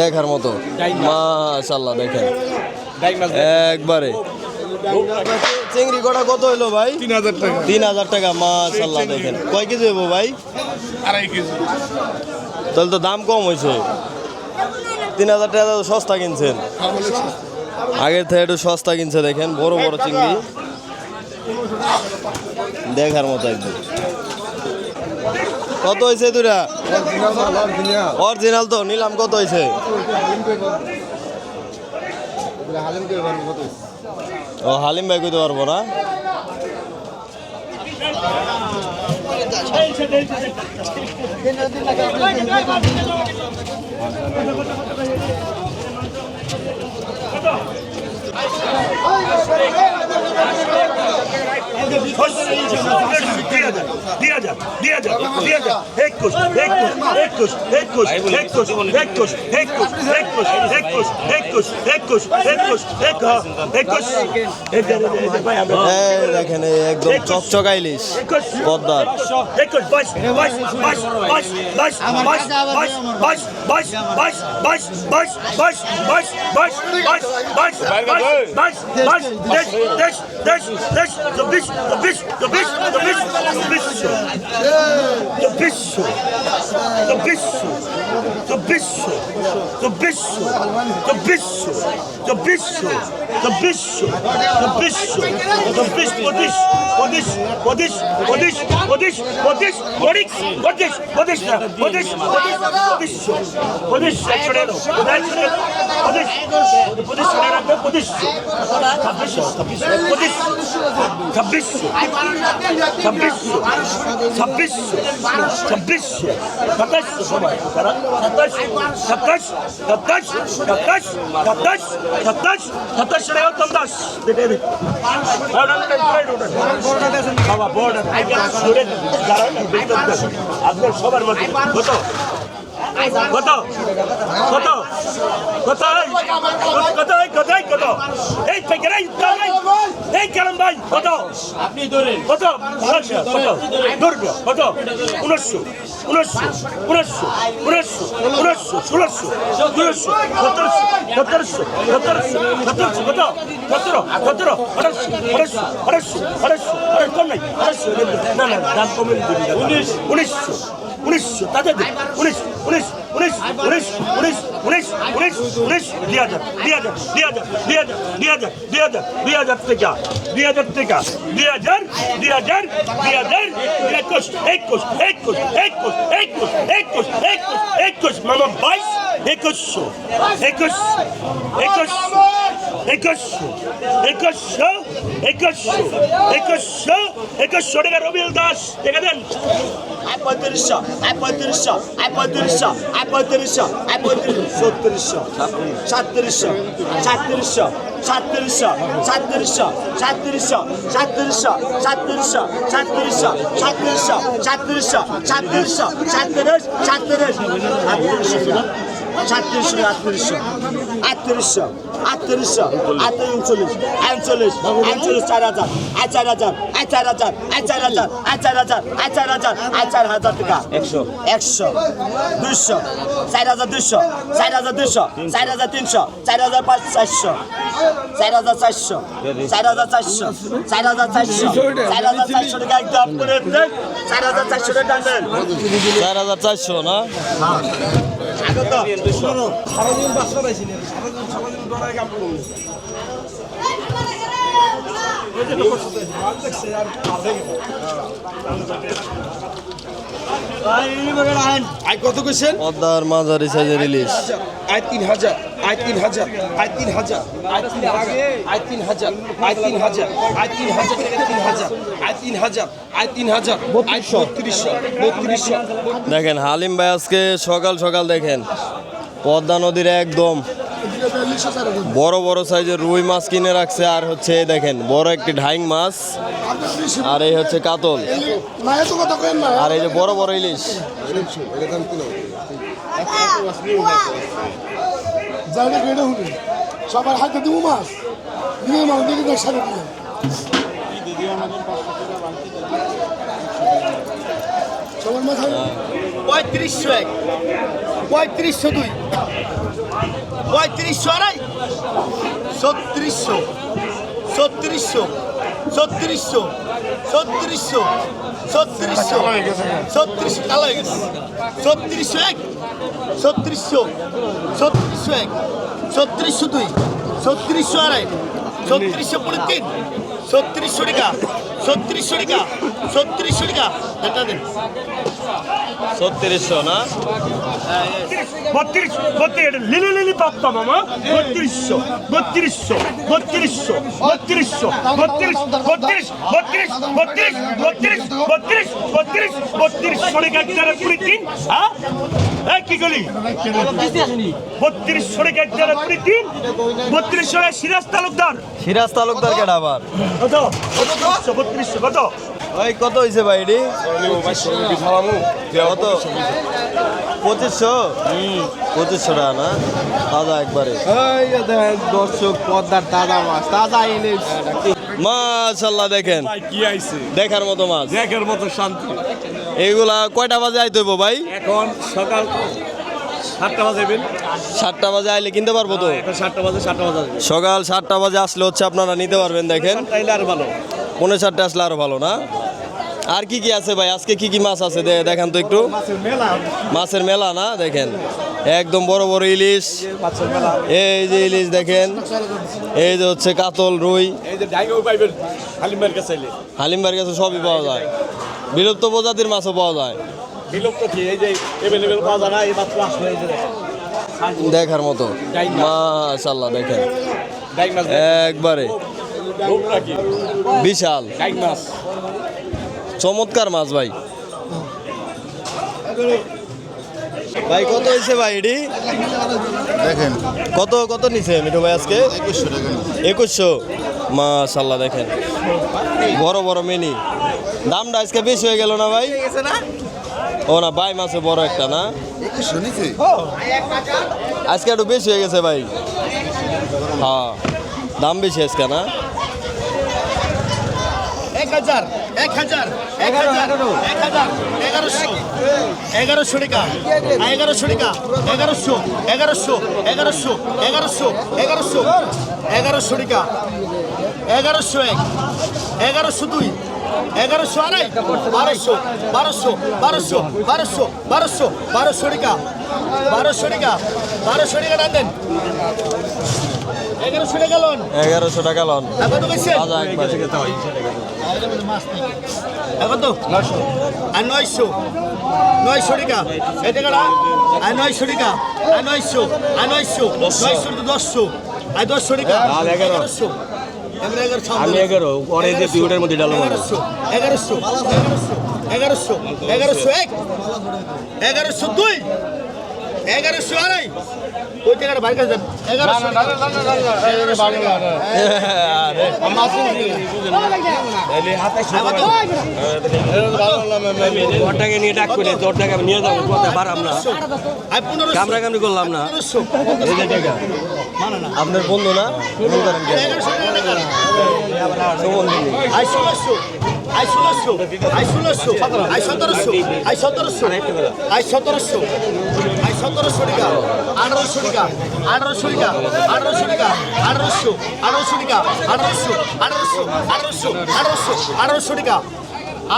দেখার মতো। মাশাল্লাহ দেখেন। একবারে। চিংড়ি কটা কত হইল ভাই? তিন হাজার টাকা। তিন হাজার টাকা মাশাল্লাহ দেখেন। কয় কেজি হইবো ভাই? আড়াই কেজি। তাহলে তো দাম কম হয়েছে তিন হাজার টাকা তো সস্তা কিনছেন। আগের থেকে একটু সস্তা কিনছে দেখেন বড় বড় চিংড়ি। দেখার মতো একদম। কত হয়েছে দুটা অরিজিনাল তো নিলাম কত হয়েছে ও হালিম ভাই কইতে পারব না দেখেন একদম চকচকা ইলিশ পদ্মার বাইশ bicho, do bicho, do bicho, do bicho, do bicho, do bicho, do bicho. বাইশ বাইশ দেশ দেশ দেশ দেশ চব্বিশ পঁচিশ পঁচিশ পঁচিশ পঁচিশ পঁচিশ পঁচিশ পঁচিশ পঁচিশ পঁচিশ না পঁচিশ পঁচিশ পঁচিশ পঁচিশ একশো পঁচিশ পঁচিশ টাকা পঁচিশ ছাব্বিশ ছাব্বিশ পঁচিশ ছাব্বিশ ছাব্বিশ ছাব্বিশ ছাব্বিশ সাতাশ সবাই সাতাশ সাতাশ সাতাশ সাতাশ সাতাশ সাতাশ সাতাশ বাবা বড় আপনার সবার মধ্যে কত? কত? কত? কত কত কত? এই থেকে এই এই কারণ ভাই কত? আপনি ধরেন। কত? কত? ধরবে কত? উনিশশো উনিশশো উনিশশো উনিশশো উনিশশো ষোলোশো ষোলোশো সতেরোশো সতেরোশো সতেরোশো সতেরোশো কত? সতেরো সতেরো আঠাশশো আঠাশশো আঠাশশো আঠাশ কম নাই আঠাশশো না না দাম কমে উনিশ। উনিশশো উনিশশো, তাদের উনিশ উনিশ উনিশ উনিশ উনিশ উনিশ উনিশ উনিশ দুই হাজার দুই হাজার দুই হাজার দুই হাজার দুই হাজার দুই হাজার দুই হাজার টাকা দুই হাজার টাকা দুই হাজার দুই হাজার দুই হাজার একুশ একুশ একুশ একুশ একুশ একুশ একুশ একুশ, মামা বাইশ, একুশশো একুশ একুশশো একুশশো একুশশো একুশশো একুশশো একুশশো টাকা রবিউল দাস টাকা দেন পঁয়ত্রিশশো আয় পঁয়ত্রিশশো আয় পঁয়ত্রিশশো আয় পঁয়ত্রিশশো আয় পঁয়ত্রিশ ছত্রিশশো সাতত্রিশশো সাতত্রিশশো সাতত্রিশশো সাতত্রিশশো সাতত্রিশশো সাতত্রিশশো সাতত্রিশশো সাতত্রিশশো সাতত্রিশশো সাতত্রিশশো সাতত্রিশশো সাতত্রিশ সাতত্রিশ আটত্রিশশো সাতত্রিশশো আটত্রিশশো আটত্রিশশো আটত্রিশ উনচল্লিশ আটচল্লিশ আটচল্লিশ চার হাজার আয় চার হাজার আয় চার হাজার আয় চার হাজার আয় চার হাজার আয় চার হাজার আয় চার হাজার টাকা একশো একশো দুইশো চার হাজার দুইশো চার হাজার দুইশো চার হাজার তিনশো চার হাজার পাঁচ চারশো চার হাজার চারশো চার হাজার চারশো চার হাজার চারশো চার হাজার চারশো টাকা একদম করে দেন চার হাজার চারশো টাকা চার হাজার চারশো না আগত আয় কত কইছেন? পদ্মার মাঝারি সাইজের ইলিশ। আয় তিন হাজার আয় তিন হাজার আয় তিন হাজার আয় তিন হাজার আয় তিন হাজার আয় তিন হাজার আয় তিন হাজার তিন হাজার। আয় তিন হাজার আয় তিন হাজার আয় বত্রিশশো। বত্রিশশো দেখেন হালিম ভাই আজকে সকাল সকাল দেখেন পদ্মা নদীর একদম বড় বড় সাইজের রুই মাছ কিনে রাখছে আর হচ্ছে দেখেন বড় একটি ঢাইং মাছ আর এই হচ্ছে কাতল। আর এই যে বড় বড় ইলিশ। সবার হাতে দিব মাছ। দিনের মাছ দিকে দেখ সাথে দিয়ে সবার মাথায় পঁয়ত্রিশশো এক। পঁয়ত্রিশশো দুই। পঁয়ত্রিশশো আড়াই। ছত্রিশশো। ছত্রিশশো। ছত্রিশশো। ছত্রিশশো। ছত্রিশশো। ছত্রিশশো কালো হয়ে গেছে। ছত্রিশশো এক। ছত্রিশশো। ছত্রিশশো এক। ছত্রিশশো দুই। ছত্রিশশো আড়াই। ছত্রিশশো পড়ে তিন ছত্রিশশো টাকা। ছত্রিশশো টাকা। ছত্রিশশো টাকা। ছত্রিশশো না? বত্রিশ লিলি লিলি পাপ্পা মামা। বত্রিশশো বত্রিশশো বত্রিশশো বত্রিশশো বত্রিশ বত্রিশ বত্রিশ বত্রিশ বত্রিশ বত্রিশ বত্রিশ বত্রিশ এক জায়গায় কুড়ি তিন কি গলি বত্রিশ এক জায়গায় কুড়ি তিন বত্রিশ সরাই সিরাজ তালুকদার। সিরাজ তালুকদার কেডা আবার? কত? বত্রিশশো কত? ভাই কত হয়েছে ভাই এটি? কত পঁচিশশো? পঁচিশশো টাকা না? তাজা একবারে। দর্শক পদ্মার তাজা মাছ তাজা ইলিশ। মাশাল্লাহ দেখেন। কি আইছে? দেখার মতো মাছ। দেখার মতো শান্তি। এইগুলা কয়টা বাজে আইতে হইব ভাই? এখন সকাল সাতটা বাজে সাতটা বাজে আইলে কিনতে পারব তো? সাতটা বাজে সাতটা বাজে সকাল সাতটা বাজে আসলে হচ্ছে আপনারা নিতে পারবেন দেখেন। আর ভালো। পনেরো চারটে আসলে আরও ভালো না? আর কি কি আছে ভাই? আজকে কি কি মাছ আছে? দেখান তো একটু। মাছের মেলা। না? দেখেন। একদম বড় বড় ইলিশ। এই যে ইলিশ দেখেন। এই যে হচ্ছে কাতল রুই। হালিমবার কাছে সবই পাওয়া যায়। বিলুপ্ত প্রজাতির মাছও পাওয়া যায়। বিলুপ্ত কি? এই যে এভেলেবেল পাওয়া যায় না এই মাত্র আসলো এই যে দেখার মতো। মাশাল্লাহ দেখেন। একবারে। বিশাল। মাছ। চমৎকার মাছ ভাই। ভাই কত হয়েছে ভাই এটি? দেখেন। কত কত নিছে মিঠু ভাই আজকে? একুশশো মাশাল্লাহ দেখেন। বড় বড় মিনি। দামটা আজকে বেশি হয়ে গেল না ভাই? ও না ভাই মাছে বড় একটা না? আজকে একটু বেশি হয়ে গেছে ভাই। হ্যাঁ দাম বেশি আজকে না? হাজার এক হাজার এক হাজার এক হাজার এগারোশো এগারোশো টাকা এগারোশো টাকা এগারোশো এগারোশো এগারোশো এগারোশো এগারোশো এগারোশো টাকা এগারোশো এক এগারোশো দুই এগারোশো আড়াই বারোশো বারোশো বারোশো বারোশো বারোশো বারোশো টাকা বারোশো টাকা বারোশো টাকা টান দেন। এগারোশো টাকা লোন এগারোশো টাকা লন তাজা একবারে। এখন তো আর নয়শো। নয়শো। টাকা। এই টাকাটা? আর নয়শো টাকা। আর নয়শো। আর নয়শো। নয়শো তো দশশো। আর দশশো টাকা। এগারোশো। আমি এগারো পরে যে দুইটার মধ্যে ডালো এগারোশো। এগারোশো। এগারোশো। এগারোশো এক। এগারোশো দুই। এগারোশো আড়াই ওই টাকাটা বাইর করে এগারোশো তোর নিয়ে ডাক করে তোর টাকা নিয়ে যাব কথা পারাম না আর কামরা কামড়ি করলাম না আপনার বন্ধু না আই ষোলোশো আই ষোলোশো আই সতেরোশো আই সতেরোশো আই সতেরোশো সতেরোশো টাকা, আঠারোশো টাকা আঠারোশো টাকা আঠারোশো টাকা, আঠারোশো আঠারোশো টাকা, আঠারোশো আঠারোশো আঠারোশো আঠারোশো আঠারোশো টাকা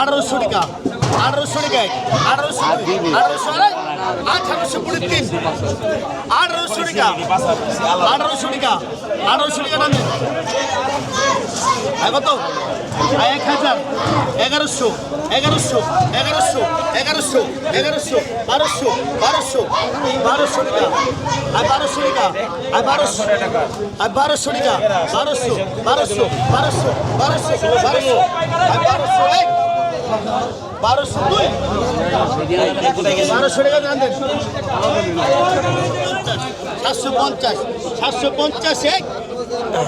আঠারোশো টাকা আঠারোশো টাকা, আঠারোশো আঠারোশো আঠারোশো কুড়ি তিন। আঠারোশো টাকা আঠারোশো টাকা আঠারোশো টাকা দেন কত? এক হাজার। এগারোশো। এগারোশো। এগারোশো। এগারোশো। এগারোশো। বারোশো। বারোশো। বারোশো টাকা আর বারোশো টাকা আর বারোশো। আর বারোশো টাকা বারোশো। বারোশো। বারোশো। বারোশো। বারোশো। আর বারোশো। বারোশো দুই। বারোশো টাকা দাম দেন। সাতশো পঞ্চাশ সাতশো পঞ্চাশ এক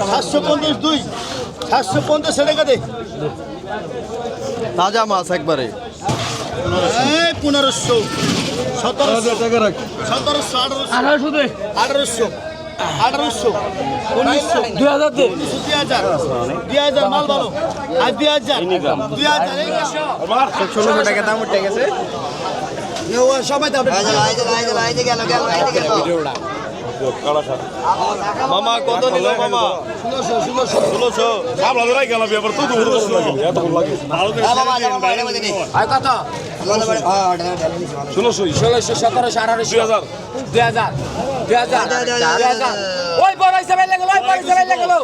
সাতশো পঞ্চাশ দুই সাতশো পঞ্চাশ টাকা দে। তাজা মাছ একবারে। পনেরোশো সতেরোশো সতেরোশো আঠারোশো আঠারোশো। আঠারোশো উনিশশো দুই হাজার দুই হাজার দুই হাজার মাল ভালো। আর দুই হাজার দুই হাজার। ষোলোশো টাকা দাম উঠে গেছে। সবাই তো মামা কত নিল মামা? ষোলোশো আপনাদের গেল ব্যাপার তো লাগে। ভালো ষোলোশো। ষোলোশো সতেরোশো আঠারোশো। দুই হাজার। দুই হাজার। দুই হাজার। দুই হাজার। ওই বড় হিসাবে লেগেলো ওই বড় হিসাবে লেগেলো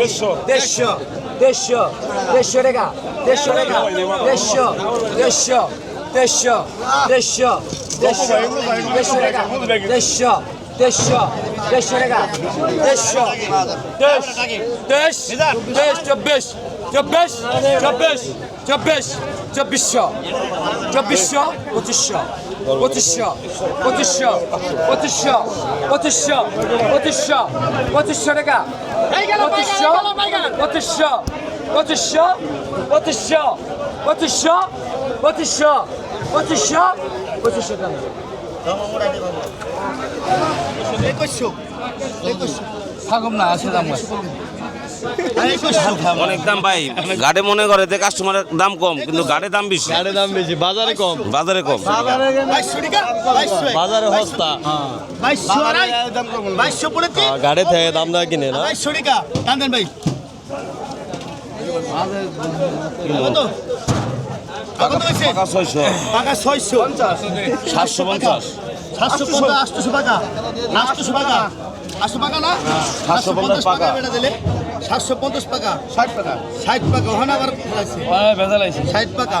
দেড়শো। দেড়শো দেড়শো দেড়শো রেগা দেড়শো রেগা দেড়শো দেড়শো। দেড়শো দেড়শো দেড়শো দেড়শো রেগা দেড়শো দেড়শো দেড়শো রেগা দেড়শো দেশ দেশ দেশ চব্বিশ চব্বিশ চব্বিশ চব্বিশ চব্বিশশো চব্বিশশো পঁচিশশো পঁচিশশো পঁচিশশো পঁচিশশো পঁচিশশো পঁচিশশো পঁচিশশো টাকা পঁচিশশো পঁচিশশো পঁচিশশো পঁচিশশো পঁচিশশো পঁচিশশো। পঁচিশশো? পঁচিশশো টাকা। থাকুম না আছে দাম অনেক দাম ভাই। গাড়ি মনে করে যে কাস্টমারের দাম কম কিন্তু গাড়ি দাম বেশি। গাড়ির দাম বেশি বাজারে কম। বাজারে কম। বাজারে সস্তা বাইশশো গাড়ি থেকে দাম দেওয়া কিনে না। ভাই। সাতশো পঞ্চাশ। সাতশো পঞ্চাশ। আটশোশো পাকা। না আটশোশো পাকা। আটশো পাকা না? সাতশো পঞ্চাশ পাকা বেটা সাতশো পঞ্চাশ পাকা। ষাট পাকা। ষাট পাকা। ওখানে আবার ভেজাল আছে ষাট পাকা।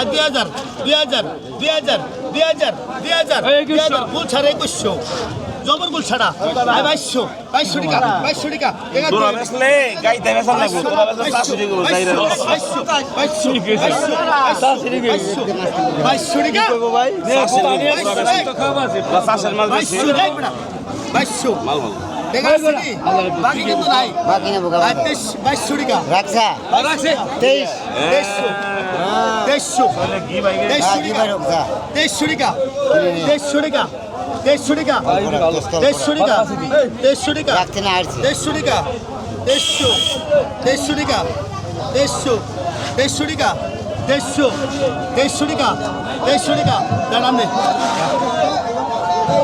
আর দুই হাজার আর দুই হাজার দুই হাজার দুই হাজার দুই হাজার দুই হাজার দুই হাজার গুল ছাড়া একুশশো। জবর গুল ছাড়া। আর বাইশশো বাইশশো টাকা বাইশশো টাকা। চারশো টাকা করে বাকি কিন্তু নাই বাকি নেব বাইশশো টাকা রাখছা রাখছে তেইশ তেইশশো তেইশশো তেইশশো টাকা তেইশশো টাকা দেড়শো টাকা দেড়শো টাকা দেড়শো টাকা দেড়শো টাকা দেড়শো দেড়শো টাকা দেড়শো দেড়শো টাকা দেড়শো দেড়শো টাকা দেড়শো টাকা দাঁড়ান